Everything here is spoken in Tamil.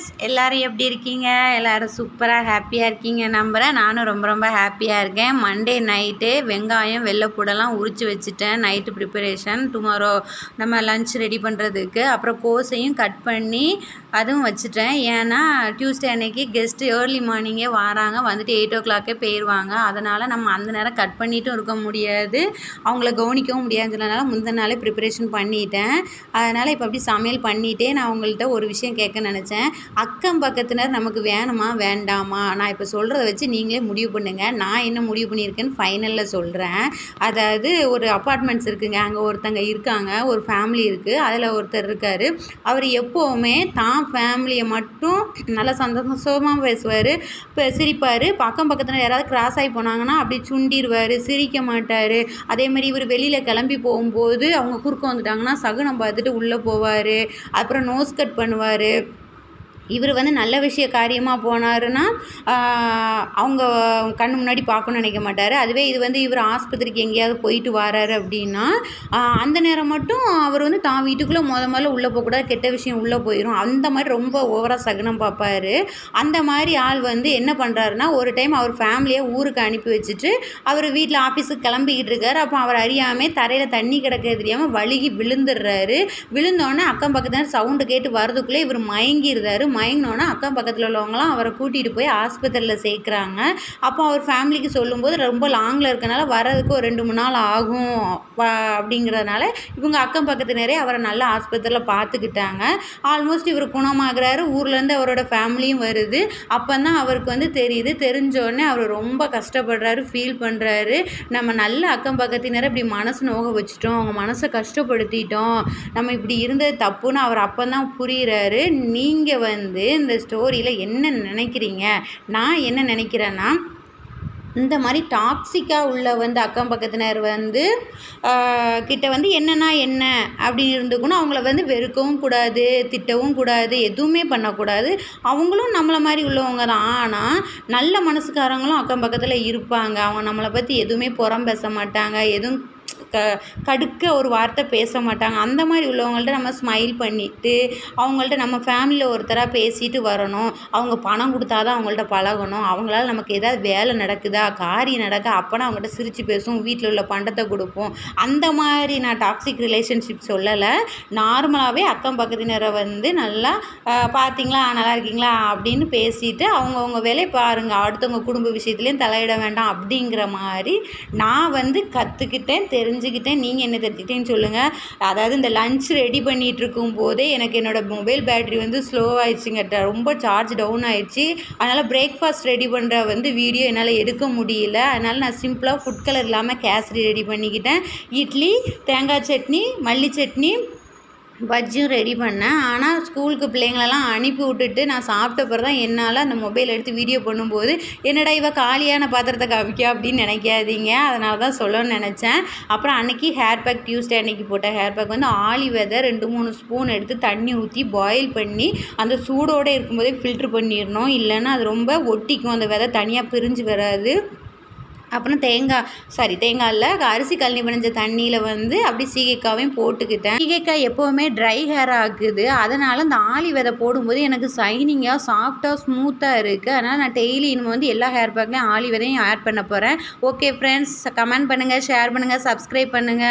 ஃப்ரெண்ட்ஸ் எல்லோரும் எப்படி இருக்கீங்க? எல்லோரும் சூப்பராக ஹாப்பியாக இருக்கீங்க நம்புகிறேன் நானும் ரொம்ப ரொம்ப ஹாப்பியாக இருக்கேன். மண்டே நைட்டு வெங்காயம் வெள்ளைப்பூடெல்லாம் உரித்து வச்சுட்டேன். நைட்டு ப்ரிப்பரேஷன் டுமாரோ நம்ம லன்ச் ரெடி பண்ணுறதுக்கு அப்புறம் கோஸையும் கட் பண்ணி அதுவும் வச்சுட்டேன். ஏன்னா டியூஸ்டே அன்னைக்கு கெஸ்ட்டு ஏர்லி மார்னிங்கே வராங்க. வந்துட்டு எயிட் ஓ கிளாக்கே போயிடுவாங்க அதனால் நம்ம அந்த நேரம் கட் பண்ணிட்டும் இருக்க முடியாது. அவங்கள கவனிக்கவும் முடியாதுனால முந்தின நாளே ப்ரிப்பரேஷன் பண்ணிட்டேன். அதனால் இப்போ அப்படி சமையல் பண்ணிகிட்டே நான் அவங்கள்ட்ட ஒரு விஷயம் கேட்க நினச்சேன். அக்கம் பக்கத்தினர் நமக்கு வேணுமா வேண்டாமா? நான் இப்போ சொல்கிறத வச்சு நீங்களே முடிவு பண்ணுங்கள் நான் என்ன முடிவு பண்ணியிருக்கேன்னு ஃபைனலில் சொல்கிறேன் அதாவது ஒரு அப்பார்ட்மெண்ட்ஸ் இருக்குங்க. அங்கே ஒருத்தங்க இருக்காங்க. ஒரு ஃபேமிலி இருக்குது அதில் ஒருத்தர் இருக்கார். அவர் எப்போவுமே தான் ஃபேமிலியை மட்டும் நல்லா சந்தோஷமாக பேசுவார். இப்போ சிரிப்பார் பக்கம் பக்கத்தில் யாராவது கிராஸ் ஆகி போனாங்கன்னா அப்படி சுண்டிடுவார் சிரிக்க மாட்டார். அதேமாதிரி இவர் வெளியில் கிளம்பி போகும்போது அவங்க குறுக்க வந்துட்டாங்கன்னா சகுனம் பார்த்துட்டு உள்ளே போவார். அப்புறம் நோஸ் கட் பண்ணுவார். இவர் வந்து நல்ல விஷய காரியமாக போனாருன்னா அவங்க கண் முன்னாடி பார்க்கணும்னு நினைக்க மாட்டார். அதுவே இது வந்து இவர் ஆஸ்பத்திரிக்கு எங்கேயாவது போயிட்டு வராரு அப்படின்னா அந்த நேரம் மட்டும் அவர் வந்து தான் வீட்டுக்குள்ளே முத முதல்ல உள்ளே போகக்கூடாது கெட்ட விஷயம் உள்ளே போயிடும் அந்த மாதிரி ரொம்ப ஓவராக சகுனம் பார்ப்பார் அந்த மாதிரி ஆள் வந்து என்ன பண்ணுறாருன்னா ஒரு டைம் அவர் ஃபேமிலியை ஊருக்கு அனுப்பி வச்சுட்டு அவர் வீட்டில் ஆஃபீஸுக்கு கிளம்பிக்கிட்டு இருக்காரு. அப்போ அவர் அறியாமல் தரையில் தண்ணி கிடக்கிறது தெரியாமல் வழுகி விழுந்துடுறாரு. விழுந்தோடனே அக்கம் பக்கத்தில் சவுண்டு கேட்டு வரதுக்குள்ளே இவர் மயங்கிடுறாரு. மயங்கினோன்னா அக்கம் பக்கத்தில் உள்ளவங்களாம் அவரை கூட்டிகிட்டு போய் ஆஸ்பத்திரியில் சேர்க்குறாங்க. அப்போ அவர் ஃபேமிலிக்கு சொல்லும்போது ரொம்ப லாங்கில் இருக்கனால வர்றதுக்கு ஒரு ரெண்டு மூணு நாள் ஆகும் அப்படிங்கிறதுனால இவங்க அக்கம் பக்கத்தினரே அவரை நல்ல ஆஸ்பத்திரியில் பார்த்துக்கிட்டாங்க. ஆல்மோஸ்ட் இவர் குணமாகிறாரு. ஊர்லேருந்து அவரோட ஃபேமிலியும் வருது. அப்போ தான் அவருக்கு வந்து தெரியுது. தெரிஞ்சோடனே அவர் ரொம்ப கஷ்டப்படுறாரு ஃபீல் பண்ணுறாரு நம்ம நல்ல அக்கம் பக்கத்தினரை இப்படி மனசு நோக வச்சுட்டோம். அவங்க மனசை கஷ்டப்படுத்திட்டோம். நம்ம இப்படி இருந்தது தப்புன்னு அவர் அப்போ தான் புரிகிறாரு நீங்கள் வந்து வந்து இந்த ஸ்டோரியில் என்ன நினைக்கிறீங்க? நான் என்ன நினைக்கிறேன்னா இந்த மாதிரி டாக்ஸிக்காக உள்ள வந்து அக்கம் பக்கத்தினர் வந்து கிட்ட வந்து என்னன்னா என்ன அப்படின்னு இருந்துக்கணும் அவங்கள வந்து வெறுக்கவும் கூடாது திட்டவும் கூடாது எதுவுமே பண்ணக்கூடாது. அவங்களும் நம்மளை மாதிரி உள்ளவங்க தான். ஆனால் நல்ல மனசுக்காரங்களும் அக்கம் பக்கத்தில் இருப்பாங்க. அவங்க நம்மளை பற்றி எதுவுமே புறம் பேச மாட்டாங்க. எதுவும் க கடுக்க ஒரு வார்த்தை பேச மாட்டாங்க. அந்த மாதிரி உள்ளவங்கள்ட்ட நம்ம ஸ்மைல் பண்ணிவிட்டு அவங்கள்ட்ட நம்ம ஃபேமிலியில் ஒருத்தராக பேசிட்டு வரணும். அவங்க பணம் கொடுத்தா தான் அவங்கள்ட்ட பழகணும். அவங்களால நமக்கு ஏதாவது வேலை நடக்குதா காரியம் நடக்க அப்போனா அவங்கள்ட்ட சிரித்து பேசும் வீட்டில் உள்ள பண்டத்தை கொடுப்போம். அந்த மாதிரி நான் டாக்ஸிக் ரிலேஷன்ஷிப் சொல்லலை. நார்மலாகவே அக்கம் பக்கத்தினரை வந்து நல்லா பார்த்தீங்களா நல்லா இருக்கீங்களா? அப்படின்னு பேசிட்டு அவங்கவுங்க வேலையை பாருங்கள் அடுத்தவங்க குடும்ப விஷயத்துலேயும் தலையிட வேண்டாம் அப்படிங்கிற மாதிரி நான் வந்து கற்றுக்கிட்டேன் தெரி தெரிஞ்சுக்கிட்டேன் நீங்கள் என்ன தெரிஞ்சுக்கிட்டேன்னு சொல்லுங்கள் அதாவது இந்த லன்ச் ரெடி பண்ணிகிட்டு இருக்கும் போதே எனக்கு என்னோடய மொபைல் பேட்ரி வந்து ஸ்லோ ஆயிடுச்சுங்க. ரொம்ப சார்ஜ் டவுன் ஆயிடுச்சு. அதனால் பிரேக்ஃபாஸ்ட் ரெடி பண்ணுற வந்து வீடியோ என்னால் எடுக்க முடியல. அதனால் நான் சிம்பிளாக ஃபுட் கலர் இல்லாமல் கேசரி ரெடி பண்ணிக்கிட்டேன். இட்லி தேங்காய் சட்னி மல்லி சட்னி பஜ்ஜும் ரெடி பண்ணேன். ஆனால் ஸ்கூலுக்கு பிள்ளைங்களெல்லாம் அனுப்பி விட்டுட்டு நான் சாப்பிட்ட பிறகு தான் என்னால் அந்த மொபைல் எடுத்து வீடியோ பண்ணும்போது என்னடா இவ காலியான பாத்திரத்தை காமிக்கா அப்படின்னு நினைக்காதீங்க. அதனால தான் சொல்லணும்னு நினச்சேன். அப்புறம் அன்றைக்கி ஹேர் பேக் டியூஸ்டே அன்றைக்கி போட்ட ஹேர் பேக் வந்து ஆலி வெதை ரெண்டு மூணு ஸ்பூன் எடுத்து தண்ணி ஊற்றி பாயில் பண்ணி அந்த சூடோடு இருக்கும்போதே ஃபில்ட்ரு பண்ணிடணும். இல்லைன்னா அது ரொம்ப ஒட்டிக்கும். அந்த விதை தனியாக பிரிஞ்சு வராது. அப்புறம் தேங்காய் சாரி தேங்காய் இல்லை அரிசி கழனி பிணைஞ்ச தண்ணியில் வந்து அப்படி சீகைக்காவையும் போட்டுக்கிட்டேன். சீகைக்காய் எப்போவுமே ட்ரை ஹேர் ஆகுது. அதனால் இந்த ஆலி விதை போடும்போது எனக்கு சைனிங்காக சாஃப்டாக ஸ்மூத்தாக இருக்குது அதனால் நான் டெய்லி இனிமேல் வந்து எல்லா ஹேர் பேக்லேயும் ஆலி விதையும் ஆட் பண்ண போகிறேன் ஓகே ஃப்ரெண்ட்ஸ் கமெண்ட் பண்ணுங்கள் ஷேர் பண்ணுங்கள் சப்ஸ்கிரைப் பண்ணுங்கள்